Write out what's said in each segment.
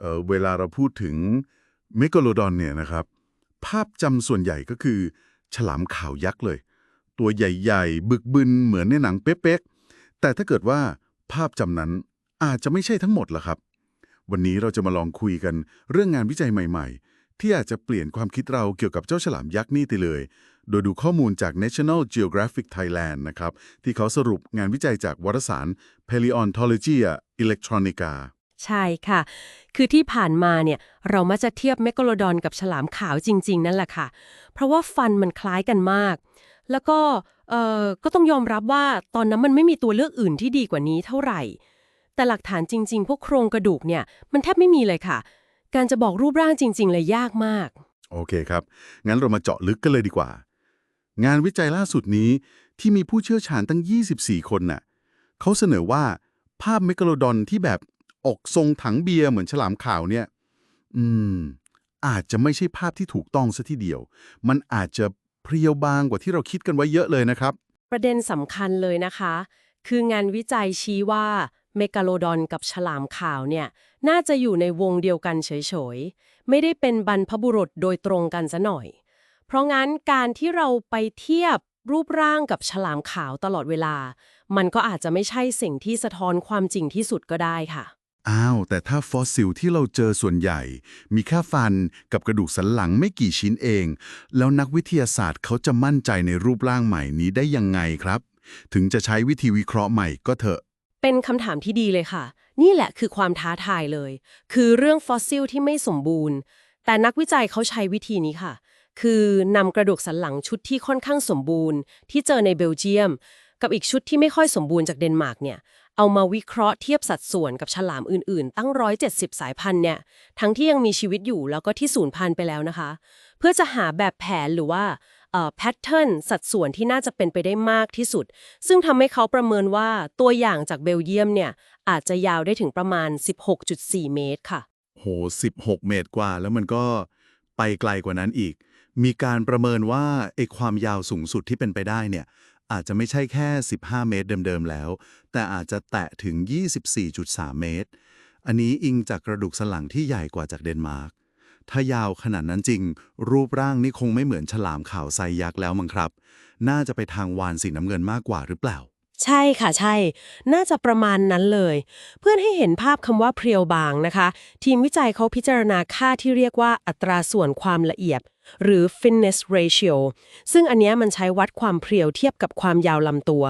เเวลาเราพูดถึงเมกโลดอนเนี่ยนะครับ ภาพจำส่วนใหญ่ก็คือ ฉลามขาวยักษ์เลย ตัวใหญ่ๆ บึกบึนเหมือนในหนังเป๊ะๆแต่ถ้าเกิดว่าภาพจำนั้นอาจจะไม่ใช่ทั้งหมดล่ะครับ วันนี้เราจะมาลองคุยกันเรื่องงานวิจัยใหม่ ๆที่อาจจะเปลี่ยนความคิดเราเกี่ยวกับเจ้าฉลามยักษ์นี่ไปเลย โดยดูข้อมูลจาก National Geographic Thailand นะครับ ที่เขาสรุปงานวิจัยจากวารสาร Paleontologia Electronica ใช่ค่ะ คือที่ผ่านมาเนี่ยเรามักจะเทียบเมกโลดอนกับฉลามขาวจริง ๆ นั่นแหละค่ะ เพราะว่าฟันมันคล้ายกันมาก แล้วก็เอ่อก็ต้องยอมรับว่าตอนนั้นมันไม่มีตัวเลือกอื่นที่ดีกว่านี้เท่าไหร่ แต่หลักฐานจริง ๆ พวกโครงกระดูกเนี่ยมันแทบไม่มีเลยค่ะ การจะบอกรูปร่างจริง ๆ เลยยากมาก โอเคครับ งั้นเรามาเจาะลึกกันเลยดีกว่า งานวิจัยล่าสุดนี้ที่มีผู้เชี่ยวชาญตั้ง 24 คนน่ะเขาเสนอว่าภาพเมกโลดอนที่แบบ อกทรงถังเบียร์เหมือนฉลามขาวเนี่ย อืม อาจจะไม่ใช่ภาพที่ถูกต้องซะทีเดียว มันอาจจะเพรียวบางกว่าที่เราคิดกันไว้เยอะเลยนะครับ ประเด็นสำคัญเลยนะคะ คืองานวิจัยชี้ว่าเมกาโลดอนกับฉลามขาวเนี่ย น่าจะอยู่ในวงเดียวกันเฉยๆ ไม่ได้เป็นบรรพบุรุษโดยตรงกันซะหน่อย เพราะงั้นการที่เราไปเทียบรูปร่างกับฉลามขาวตลอดเวลา มันก็อาจจะไม่ใช่สิ่งที่สะท้อนความจริงที่สุดก็ได้ค่ะ อ้าว แต่ถ้าฟอสซิลที่เราเจอส่วนใหญ่ มีแค่ฟันกับกระดูกสันหลังไม่กี่ชิ้นเอง แล้วนักวิทยาศาสตร์เขาจะมั่นใจในรูปร่างใหม่นี้ได้ยังไงครับ ถึงจะใช้วิธีวิเคราะห์ใหม่ก็เถอะ เป็นคำถามที่ดีเลยค่ะ นี่แหละคือความท้าทายเลย คือเรื่องฟอสซิลที่ไม่สมบูรณ์ แต่นักวิจัยเขาใช้วิธีนี้ค่ะ คือนำกระดูกสันหลังชุดที่ค่อนข้างสมบูรณ์ ที่เจอในเบลเยียม กับอีกชุดที่ไม่ค่อยสมบูรณ์จากเดนมาร์กเนี่ย เอามาวิเคราะห์เทียบสัดส่วนกับฉลามอื่นๆ ตั้ง 170 สายพันธุ์เนี่ย ทั้งที่ยังมีชีวิตอยู่แล้วก็ที่สูญพันธุ์ไปแล้วนะคะ เพื่อจะหาแบบแผนหรือว่าเอ่อแพทเทิร์นสัดส่วนที่น่าจะเป็นไปได้มากที่สุด ซึ่งทำให้เขาประเมินว่าตัวอย่างจากเบลเยียมเนี่ย อาจจะยาวได้ถึงประมาณ 16.4 เมตรค่ะ โห 16 เมตรกว่า แล้วมันก็ไปไกลกว่านั้นอีก มีการประเมินว่าไอ้ความยาวสูงสุดที่เป็นไปได้เนี่ย อาจจะไม่ใช่แค่ 15 เมตรเดิมๆแล้ว แต่อาจจะแตะถึง 24.3 เมตร อันนี้อิงจากกระดูกสันหลังที่ใหญ่กว่าจากเดนมาร์ก ถ้ายาวขนาดนั้นจริง รูปร่างนี่คงไม่เหมือนฉลามขาวไซยักษ์แล้วมั้งครับ น่าจะไปทางวานสีน้ำเงินมากกว่าหรือเปล่า ใช่ค่ะใช่ น่าจะประมาณนั้นเลย เพื่อให้เห็นภาพคำว่าเพรียวบางนะคะ ทีมวิจัยเขาพิจารณาค่าที่เรียกว่าอัตราส่วนความละเอียด หรือ fineness ratio ซึ่งอันนี้มันใช้วัดความเพรียวเทียบกับความยาวลำตัว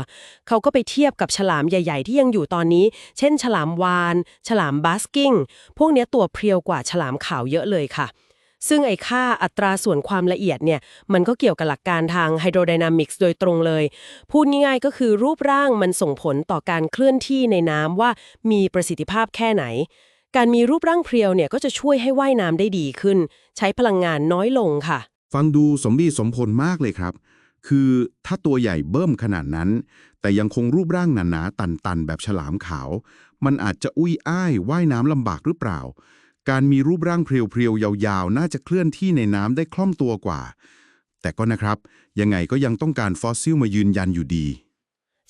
เขาก็ไปเทียบกับฉลามใหญ่ ๆ ที่ยังอยู่ตอนนี้ เช่น ฉลามวาน ฉลามบาสกิ้ง พวกนี้ตัวเพรียวกว่าฉลามขาวเยอะเลยค่ะ ซึ่งไอ้ค่าอัตราส่วนความละเอียดเนี่ยมันก็เกี่ยวกับหลักการทางไฮโดรไดนามิกส์โดยตรงเลย พูดง่ายๆก็คือรูปร่างมันส่งผลต่อการเคลื่อนที่ในน้ำว่ามีประสิทธิภาพแค่ไหน การมีรูปร่างเพรียวเนี่ยก็จะช่วยให้ว่ายน้ำได้ดีขึ้น ใช้พลังงานน้อยลงค่ะ ฟังดูสมบีสมผลมากเลยครับ คือถ้าตัวใหญ่เบิ่มขนาดนั้น แต่ยังคงรูปร่างหนาๆตันๆแบบฉลามขาว มันอาจจะอุ้ยอ้ายว่ายน้ำลำบากหรือเปล่า การมีรูปร่างเพรียวๆ ยาวๆ น่าจะเคลื่อนที่ในน้ำได้คล่องตัวกว่า แต่ก็นะครับ ยังไงก็ยังต้องการฟอสซิลมายืนยันอยู่ดี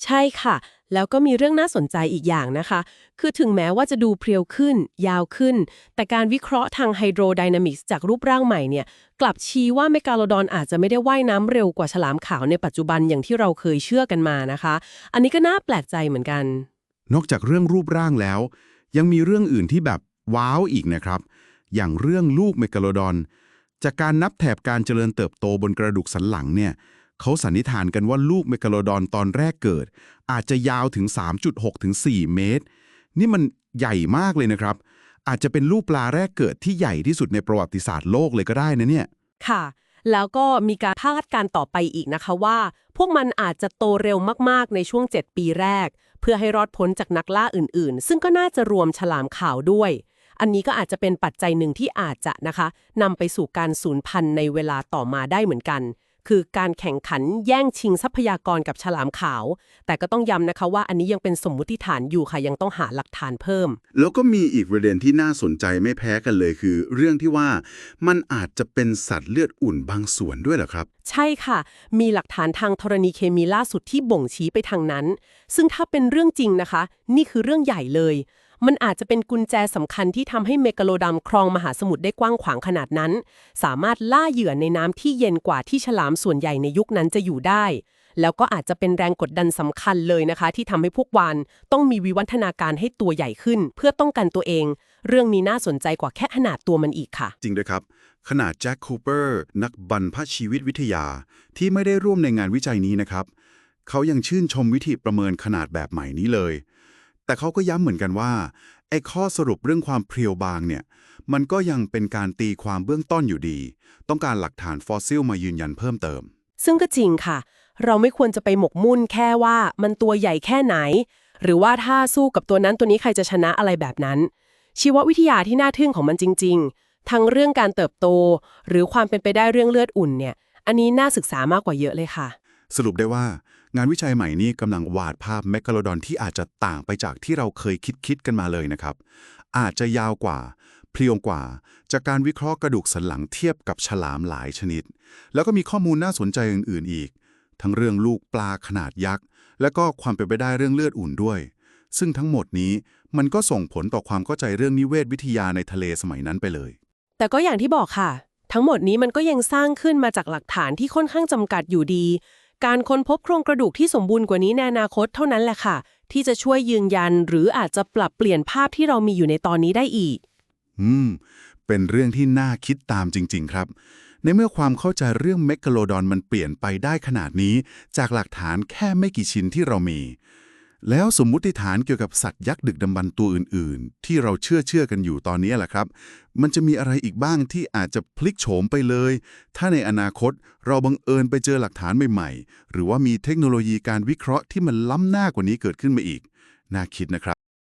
ใช่ค่ะ แล้วก็มีเรื่องน่าสนใจอีกอย่างนะคะ คือถึงแม้ว่าจะดูเพรียวขึ้น ยาวขึ้น แต่การวิเคราะห์ทางไฮโดรไดนามิกส์จากรูปร่างใหม่เนี่ย กลับชี้ว่าเมกาโลดอนอาจจะไม่ได้ว่ายน้ำเร็วกว่าฉลามขาวในปัจจุบันอย่างที่เราเคยเชื่อกันมานะคะ อันนี้ก็น่าแปลกใจเหมือนกัน นอกจากเรื่องรูปร่างแล้ว ยังมีเรื่องอื่นที่แบบ ว้าวอีกนะครับ อย่างเรื่องลูกเมกาโลดอน จากการนับแถบการเจริญเติบโตบนกระดูกสันหลังเนี่ยเขาสันนิษฐานกันว่าลูกเมกาโลดอนตอนแรกเกิด อาจจะยาวถึง 3.6 ถึง 4 เมตร นี่มันใหญ่มากเลยนะครับ อาจจะเป็นลูกปลาแรกเกิดที่ใหญ่ที่สุดในประวัติศาสตร์โลกเลยก็ได้นะเนี่ย ค่ะ แล้วก็มีการคาดการณ์ต่อไปอีกนะคะว่า พวกมันอาจจะโตเร็วมากๆ ในช่วง 7 ปีแรก เพื่อให้รอดพ้นจากนักล่าอื่นๆ ซึ่งก็น่าจะรวมฉลามขาวด้วย อันนี้ก็อาจจะเป็นปัจจัยหนึ่งที่อาจจะนะคะนำไปสู่การสูญพันธุ์ในเวลาต่อมาได้เหมือนกัน คือการแข่งขันแย่งชิงทรัพยากรกับฉลามขาว แต่ก็ต้องย้ำนะคะว่าอันนี้ยังเป็นสมมุติฐานอยู่ค่ะยังต้องหาหลักฐานเพิ่ม แล้วก็มีอีกประเด็นที่น่าสนใจไม่แพ้กันเลยคือ เรื่องที่ว่ามันอาจจะเป็นสัตว์เลือดอุ่นบางส่วนด้วยเหรอครับ ใช่ค่ะ มีหลักฐานทางธรณีเคมีล่าสุดที่บ่งชี้ไปทางนั้น ซึ่งถ้าเป็นเรื่องจริงนะคะ นี่คือเรื่องใหญ่เลย มันอาจจะเป็นกุญแจสำคัญที่ทำให้เมกะโลดัมครองมหาสมุทรได้กว้างขวางขนาดนั้น สามารถล่าเหยื่อในน้ำที่เย็นกว่าที่ฉลามส่วนใหญ่ในยุคนั้นจะอยู่ได้ แล้วก็อาจจะเป็นแรงกดดันสำคัญเลยนะคะ ที่ทำให้พวกวานต้องมีวิวัฒนาการให้ตัวใหญ่ขึ้น เพื่อต้องกันตัวเอง เรื่องนี้น่าสนใจกว่าแค่ขนาดตัวมันอีกค่ะ จริงด้วยครับ ขนาดแจ็คคูเปอร์นักบรรพชีวิตวิทยา ที่ไม่ได้ร่วมในงานวิจัยนี้นะครับเขายังชื่นชมวิธีประเมินขนาดแบบใหม่นี้เลย แต่เขาก็ย้ำเหมือนกันว่าไอ้ข้อสรุปเรื่องความเพรียวบางเนี่ย มันก็ยังเป็นการตีความเบื้องต้นอยู่ดี ต้องการหลักฐานฟอสซิลมายืนยันเพิ่มเติม ซึ่งก็จริงค่ะ เราไม่ควรจะไปหมกมุ่นแค่ว่ามันตัวใหญ่แค่ไหน หรือว่าถ้าสู้กับตัวนั้นตัวนี้ใครจะชนะอะไรแบบนั้น ชีววิทยาที่น่าทึ่งของมันจริง ๆ ทั้งเรื่องการเติบโต หรือความเป็นไปได้เรื่องเลือดอุ่นเนี่ย อันนี้น่าศึกษามากกว่าเยอะเลยค่ะ สรุปได้ว่างานวิจัยใหม่นี้กำลังวาดภาพแมกกาโลดอนที่อาจจะต่างไปจากที่เราเคยคิดคิดกันมาเลยนะครับ อาจจะยาวกว่าเพลียวกว่า จากการวิเคราะห์กระดูกสันหลังเทียบกับฉลามหลายชนิด แล้วก็มีข้อมูลน่าสนใจอื่น ๆ อีก ทั้งเรื่องลูกปลาขนาดยักษ์ และก็ความเป็นไปได้เรื่องเลือดอุ่นด้วย ซึ่งทั้งหมดนี้มันก็ส่งผลต่อความเข้าใจเรื่องนิเวศวิทยาในทะเลสมัยนั้นไปเลย แต่ก็อย่างที่บอกค่ะ ทั้งหมดนี้มันก็ยังสร้างขึ้นมาจากหลักฐานที่ค่อนข้างจำกัดอยู่ดี การค้นพบโครงกระดูกที่สมบูรณ์กว่านี้ในอนาคตเท่านั้นแหละค่ะ ที่จะช่วยยืนยันหรืออาจจะปรับเปลี่ยนภาพที่เรามีอยู่ในตอนนี้ได้อีก อืม เป็นเรื่องที่น่าคิดตามจริง ๆ ครับ ในเมื่อความเข้าใจเรื่องเมกะโลดอนมันเปลี่ยนไปได้ขนาดนี้ จากหลักฐานแค่ไม่กี่ชิ้นที่เรามี แล้วสมมุติฐานเกี่ยวกับสัตว์ยักษ์ดึกดำบรรพ์ตัวอื่น ๆ ที่เราเชื่อเชื่อกันอยู่ตอนนี้แหละครับ มันจะมีอะไรอีกบ้างที่อาจจะพลิกโฉมไปเลย ถ้าในอนาคตเราบังเอิญไปเจอหลักฐานใหม่ ๆ หรือว่ามีเทคโนโลยีการวิเคราะห์ที่มันล้ำหน้ากว่านี้เกิดขึ้นมาอีก น่าคิดนะครับ